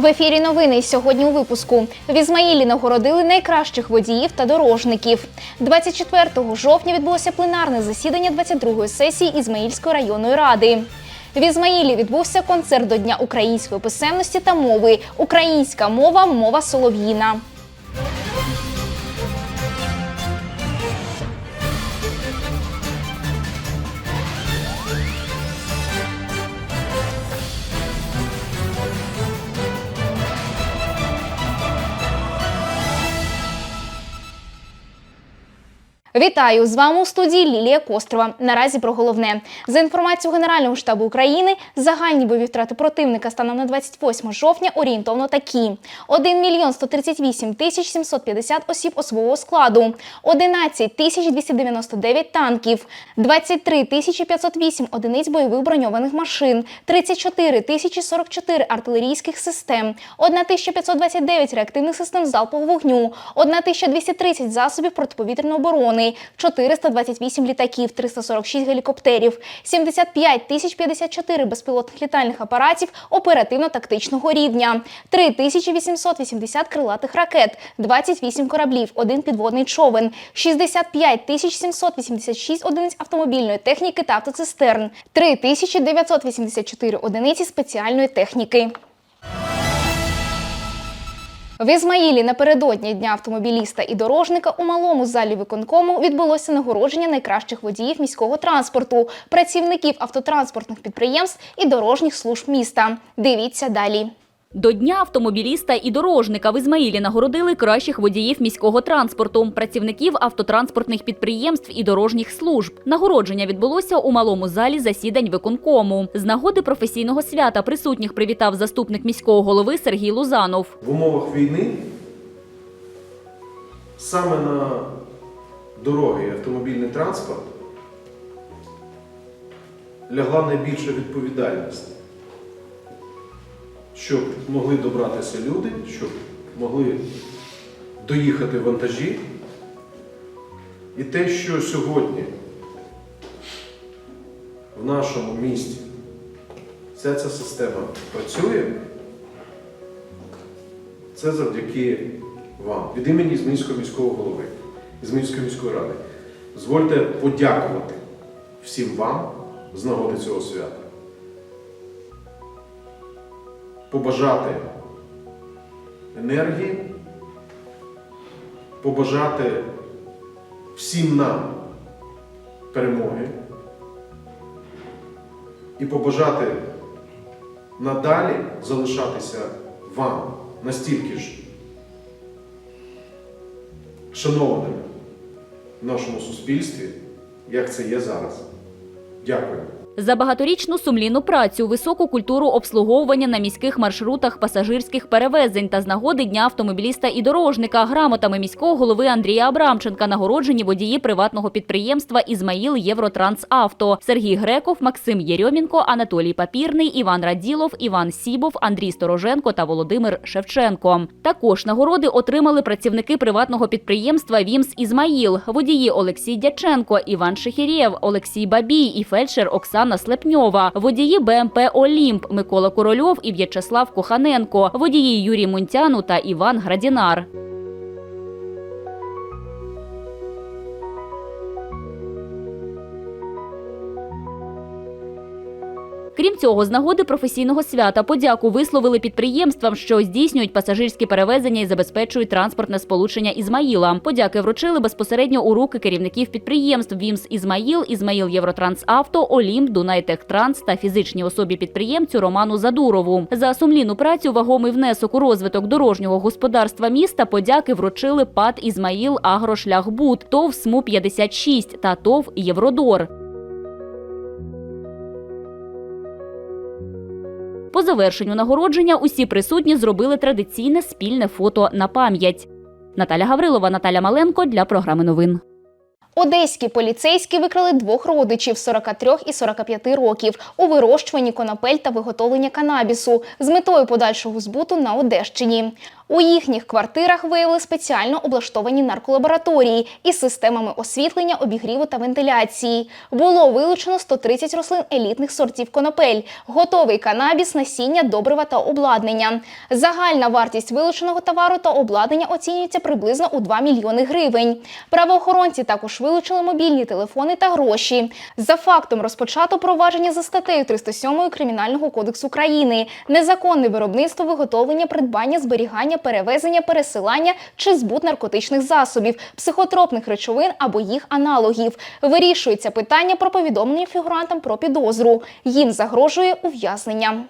В ефірі новини сьогодні у випуску. В Ізмаїлі нагородили найкращих водіїв та дорожників. 24 жовтня відбулося пленарне засідання 22-ї сесії Ізмаїльської районної ради. В Ізмаїлі відбувся концерт до Дня української писемності та мови. Українська мова мова солов'їна. Вітаю! З вами у студії Лілія Кострова. Наразі про головне. За інформацією Генерального штабу України. Загальні бойові втрати противника станом на 28 жовтня орієнтовно такі: 1 мільйон 138 тисяч 750 осіб особового складу, 11 тисяч 299 танків, 23 тисячі 508 одиниць бойових броньованих машин, 34 тисячі 44 артилерійських систем, 1529 реактивних систем залпового вогню, 1230 засобів протиповітряної оборони, 428 літаків, 346 гелікоптерів, 75 тисяч 54 безпілотних літальних апаратів оперативно-тактичного рівня, 3880 крилатих ракет, 28 кораблів, один підводний човен, 65 тисяч 786 одиниць автомобільної техніки та автоцистерн, 3984 одиниці спеціальної техніки. В Ізмаїлі напередодні дня автомобіліста і дорожника у малому залі виконкому відбулося нагородження найкращих водіїв міського транспорту, працівників автотранспортних підприємств і дорожніх служб міста. Дивіться далі. До Дня автомобіліста і дорожника в Ізмаїлі нагородили кращих водіїв міського транспорту, працівників автотранспортних підприємств і дорожніх служб. Нагородження відбулося у малому залі засідань виконкому. З нагоди професійного свята присутніх привітав заступник міського голови Сергій Лузанов. В умовах війни саме на дороги автомобільний транспорт лягла найбільша відповідальність, щоб могли добратися люди, щоб могли доїхати вантажі. І те, що сьогодні в нашому місті вся ця система працює, це завдяки вам. Від імені Змінського міського голови, Змінської міської ради. Дозвольте подякувати всім вам з нагоди цього свята. Побажати енергії, побажати всім нам перемоги і побажати надалі залишатися вам настільки ж шанованими в нашому суспільстві, як це є зараз. Дякую. За багаторічну сумлінну працю, високу культуру обслуговування на міських маршрутах пасажирських перевезень та з нагоди дня автомобіліста і дорожника грамотами міського голови Андрія Абрамченка нагороджені водії приватного підприємства Ізмаїл Євротрансавто Сергій Греков, Максим Єрьомінко, Анатолій Папірний, Іван Раділов, Іван Сібов, Андрій Стороженко та Володимир Шевченко. Також нагороди отримали працівники приватного підприємства Вімс Ізмаїл, водії Олексій Дяченко, Іван Шехірєв, Олексій Бабій і фельдшер Оксана Слепньова, водії БМП Олімп Микола Корольов і В'ячеслав Коханенко, водії Юрій Мунтяну та Іван Градінар. Цього, з нагоди професійного свята подяку висловили підприємствам, що здійснюють пасажирські перевезення і забезпечують транспортне сполучення Ізмаїла. Подяки вручили безпосередньо у руки керівників підприємств Вімс Ізмаїл, Ізмаїл Євротрансавто, Олімп, Дунайтехтранс та фізичній особі підприємцю Роману Задурову. За сумлінну працю вагомий внесок у розвиток дорожнього господарства міста подяки вручили ПАД Ізмаїл Агрошляхбуд, ТОВ СМУ 56 та ТОВ Євродор. По завершенню нагородження усі присутні зробили традиційне спільне фото на пам'ять. Наталя Гаврилова, Наталя Маленко для програми новин. Одеські поліцейські викрали двох родичів 43 і 45 років у вирощуванні конопель та виготовленні канабісу з метою подальшого збуту на Одещині. У їхніх квартирах виявили спеціально облаштовані нарколабораторії із системами освітлення, обігріву та вентиляції. Було вилучено 130 рослин елітних сортів конопель, готовий канабіс, насіння, добрива та обладнання. Загальна вартість вилученого товару та обладнання оцінюється приблизно у 2 мільйони гривень. Правоохоронці також вилучили мобільні телефони та гроші. За фактом розпочато провадження за статтею 307 Кримінального кодексу України незаконне виробництво, виготовлення, придбання, зберігання, перевезення, пересилання чи збут наркотичних засобів, психотропних речовин або їх аналогів. Вирішується питання про повідомлення фігурантам про підозру. Їм загрожує ув'язнення.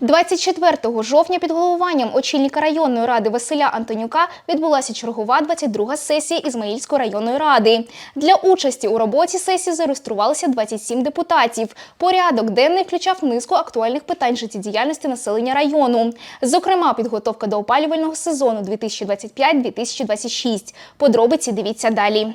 24 жовтня під головуванням очільника районної ради Василя Антонюка відбулася чергова 22 сесія Ізмаїльської районної ради. Для участі у роботі сесії зареєструвалися 27 депутатів. Порядок денний включав низку актуальних питань життєдіяльності населення району. Зокрема, підготовка до опалювального сезону 2025-2026. Подробиці дивіться далі.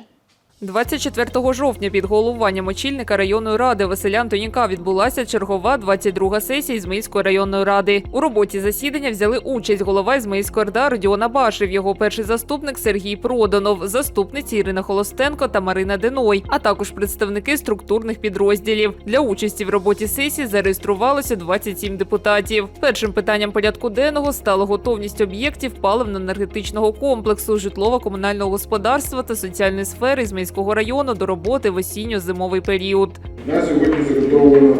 24 жовтня під головуванням очільника районної ради Василя Антоніка відбулася чергова 22 сесія Ізмаїльської районної ради. У роботі засідання взяли участь голова Ізмаїльської РДА Родіон Абашев, його перший заступник Сергій Проданов, заступниці Ірина Холостенко та Марина Деной, а також представники структурних підрозділів. Для участі в роботі сесії зареєструвалося 27 депутатів. Першим питанням порядку денного стала готовність об'єктів паливно-енергетичного комплексу, житлово-комунального господарства та соціальної сфери Ізмаїльського району до роботи в осінньо-зимовий період. На сьогодні заготовлено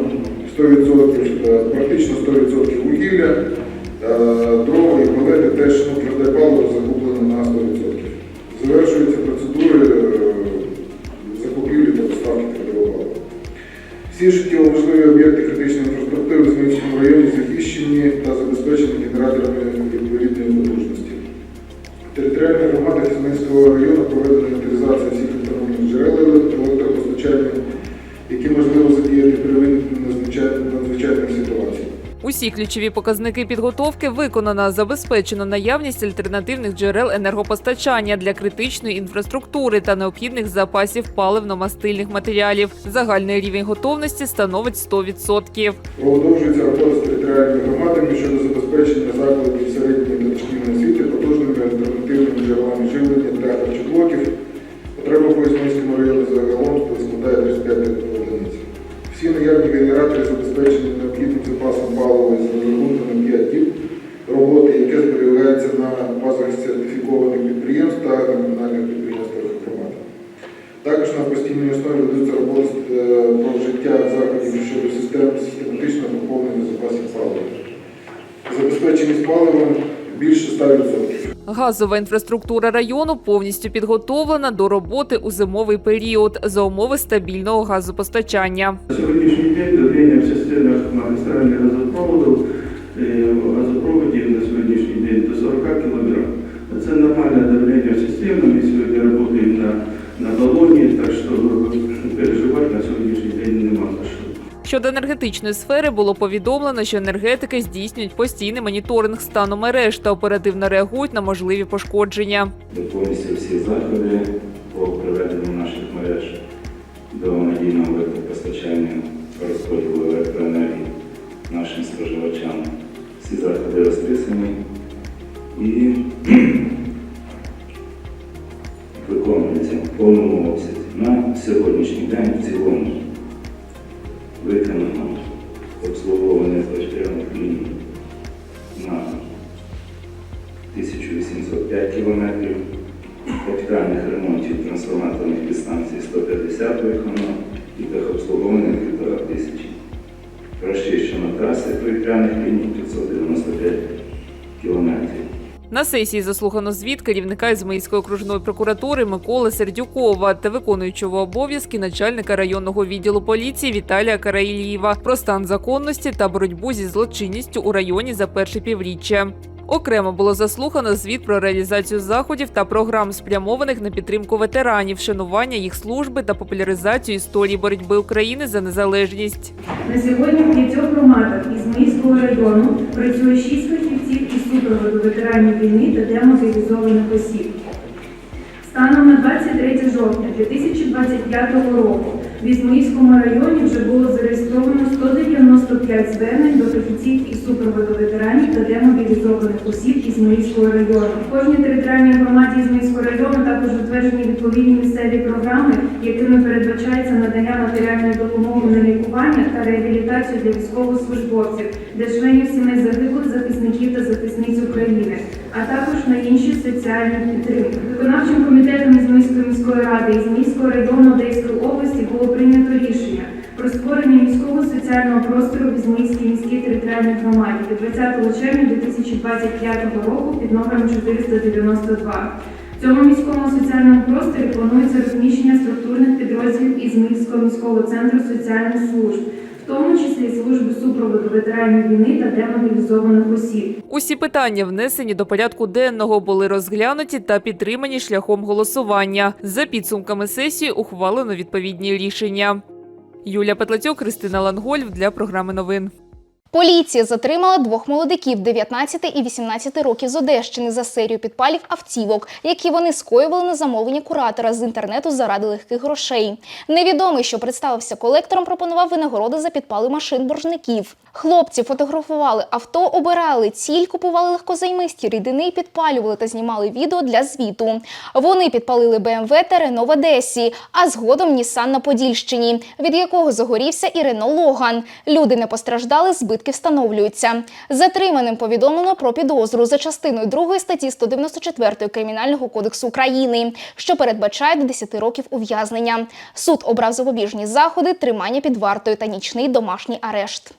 100%, е, практично 100% вугілля, е, дрова і палети теж ну, тверде паливо закуплено на 100%. Завершуються процедури е, закупівлі та поставки твердого палива. Всі життєво важливі об'єкти критичної інфраструктури в Зміївському районі захищені та забезпечені генераторами відповідної потужності. Територіальна громада Хмельницького Усі ключові показники підготовки виконано, забезпечено наявність альтернативних джерел енергопостачання для критичної інфраструктури та необхідних запасів паливно-мастильних матеріалів. Загальний рівень готовності становить 100%. Продовжується робота з територіальними громадами щодо забезпечення закладів середньої дошкільної освіти потужними альтернативними джерелами живлення та харчоблоків. Потреба по Ізмаїльському району загалом складає 35 одиниць. Всі наявні генератори забезпечені необхідним запасом палива з розрахунками 5 діб роботи, яке зберігається на базах сертифікованих підприємств та комунальних підприємствах громади. Також на постійній основі ведуться роботи е, про вжиття заходів щодо систем систематичного поповнення запасів палива. Забезпеченість паливом більше 100%. Газова інфраструктура району повністю підготовлена до роботи у зимовий період за умови стабільного газопостачання. Сьогоднішній день давлення в магістральних газопроводів, е, газопроводів на сьогоднішній день до 40 кг. Це нормальне давлення в. Ми сьогодні працюємо на, на балоні, так що переживати на сьогоднішній день нема за що. Щодо енергетичної сфери було повідомлено, що енергетики здійснюють постійний моніторинг стану мереж та оперативно реагують на можливі пошкодження. Повністю всі заходи по приведенню наших мереж до надійного електропостачання розподілу електроенергії нашим споживачам. Всі заходи розписані Розчищено траси повітряних ліній 595 кілометрів. На сесії заслухано звіт керівника Ізмаїльської окружної прокуратури Миколи Сердюкова та виконуючого обов'язки начальника районного відділу поліції Віталія Караїлієва про стан законності та боротьбу зі злочинністю у районі за перше півріччя. Окремо було заслухано звіт про реалізацію заходів та програм, спрямованих на підтримку ветеранів, шанування їх служби та популяризацію історії боротьби України за незалежність. На сьогодні в п'ятьох громадах Ізмаїльського району працює шість фахівців із супроводу ветеранів війни та демобілізованих осіб. Станом на 23 жовтня 2025 року в Ізмаїльському районі вже було зареєстровано 195 звернень до осіб із супроводу ветеранів та демобілізованих осіб Ізмаїльського району. В кожній територіальній громаді Ізмаїльського району також утверджені відповідні місцеві програми, якими передбачається надання матеріальної допомоги на лікування та реабілітацію для військовослужбовців, для членів сімей загиблих захисників та захисниць України, а також на інші соціальні підтримки. Виконавчим комітетом Ізмаїльської міської ради міського району Одеської області було прийнято рішення про створення міського соціального простору в Ізмаїльській міській територіальній громаді від 20 червня 2025 року під номером 492. В цьому міському соціальному просторі планується розміщення структурних підрозділів Ізмаїльського міського центру соціальних служб, тому числі служби супроводу ветеранів війни та демобілізованих осіб. Усі питання, внесені до порядку денного, були розглянуті та підтримані шляхом голосування. За підсумками сесії ухвалено відповідні рішення. Юлія Петлацюк, Христина Лангольф для програми новин. Поліція затримала двох молодиків 19 і 18 років з Одещини за серію підпалів автівок, які вони скоювали на замовлення куратора з інтернету заради легких грошей. Невідомий, що представився колектором, пропонував винагороди за підпали машин боржників. Хлопці фотографували авто, обирали ціль, купували легкозаймисті рідини, підпалювали та знімали відео для звіту. Вони підпалили БМВ та Рено в Одесі, а згодом Нісан на Подільщині, від якого загорівся і Рено Логан. Люди не постраждали, збитки встановлюються. Затриманим повідомлено про підозру за частиною 2 статті 194 Кримінального кодексу України, що передбачає до 10 років ув'язнення. Суд обрав запобіжні заходи, тримання під вартою та нічний домашній арешт.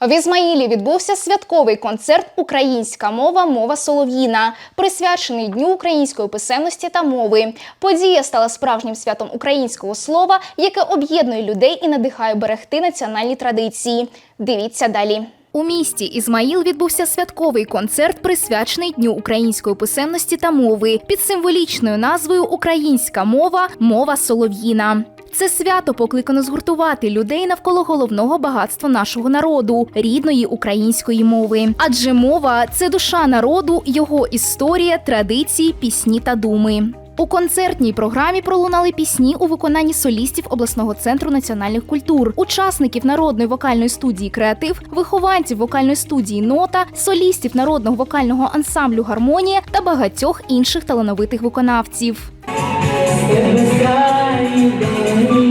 В Ізмаїлі відбувся святковий концерт Українська мова, мова солов'їна, присвячений Дню української писемності та мови. Подія стала справжнім святом українського слова, яке об'єднує людей і надихає берегти національні традиції. Дивіться далі. У місті Ізмаїл відбувся святковий концерт, присвячений Дню української писемності та мови під символічною назвою Українська мова, мова солов'їна. Це свято покликано згуртувати людей навколо головного багатства нашого народу рідної української мови. Адже мова це душа народу, його історія, традиції, пісні та думи. У концертній програмі пролунали пісні у виконанні солістів обласного центру національних культур, учасників народної вокальної студії Креатив, вихованців вокальної студії Нота, солістів народного вокального ансамблю Гармонія та багатьох інших талановитих виконавців. bem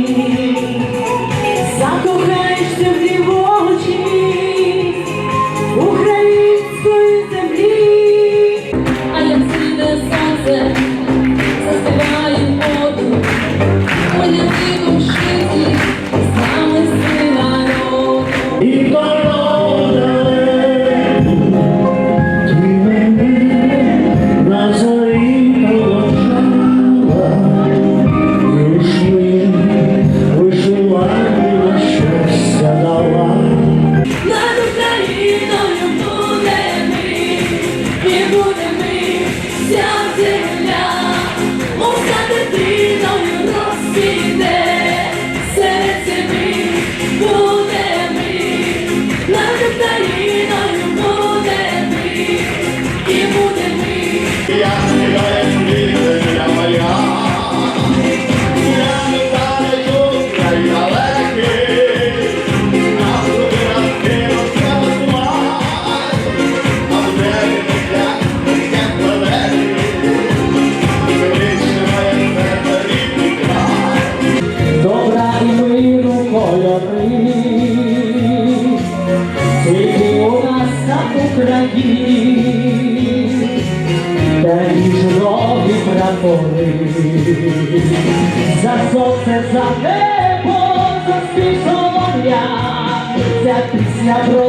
за небо, за спішовня, ця пісня про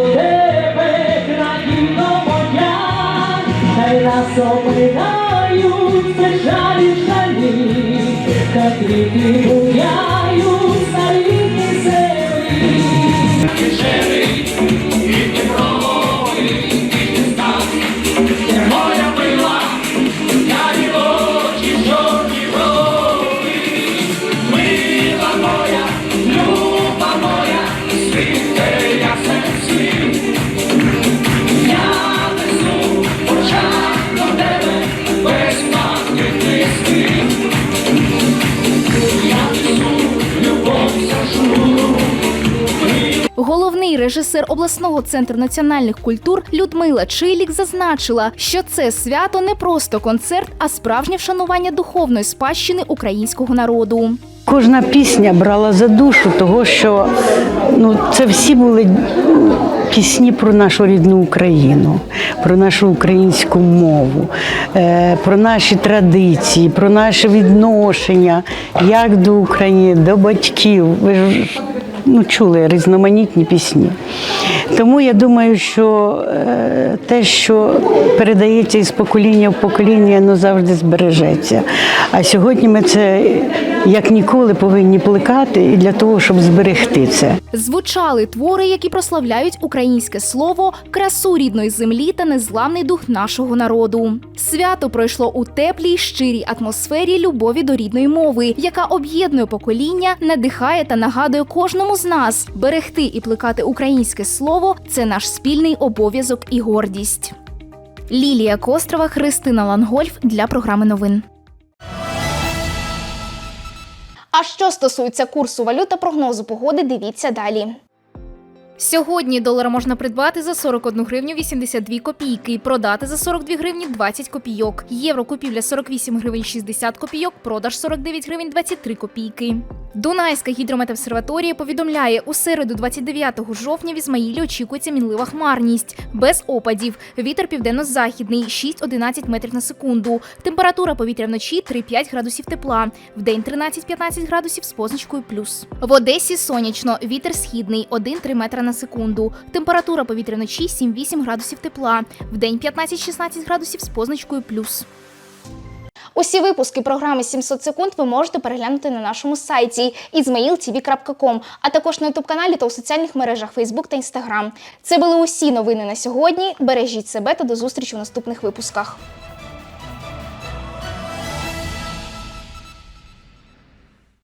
обласного центру національних культур Людмила Чилік зазначила, що це свято не просто концерт, а справжнє вшанування духовної спадщини українського народу. Кожна пісня брала за душу того, що ну, це всі були пісні про нашу рідну Україну, про нашу українську мову, е, про наші традиції, про наше відношення як до України, до батьків. Ви ж ну, чули різноманітні пісні. Тому я думаю, що е, те, що передається із покоління в покоління, воно завжди збережеться. А сьогодні ми це як ніколи повинні плекати і для того, щоб зберегти це. Звучали твори, які прославляють українське слово, красу рідної землі та незламний дух нашого народу. Свято пройшло у теплій, щирій атмосфері любові до рідної мови, яка об'єднує покоління, надихає та нагадує кожному з нас берегти і плекати українське слово це наш спільний обов'язок і гордість. Лілія Кострова, Христина Лангольф для програми новин. А що стосується курсу валют та прогнозу погоди, дивіться далі. Сьогодні долар можна придбати за 41 гривню 82 копійки і продати за 42 гривні 20 копійок. Євро купівля 48 гривень 60 копійок, продаж 49 гривень 23 копійки. Дунайська гідрометобсерваторія повідомляє, у середу 29 жовтня в Ізмаїлі очікується мінлива хмарність, без опадів. Вітер південно-західний 6-11 метрів на секунду. Температура повітря вночі 3-5 градусів тепла, вдень 13-15 градусів з позначкою плюс. В Одесі сонячно, вітер східний 1-3 метра на секунду. Температура повітря вночі 7-8 градусів тепла, вдень 15-16 градусів з позначкою плюс. Усі випуски програми 700 секунд ви можете переглянути на нашому сайті izmailtv.com, а також на ютуб-каналі та у соціальних мережах Facebook та Instagram. Це були усі новини на сьогодні. Бережіть себе та до зустрічі у наступних випусках.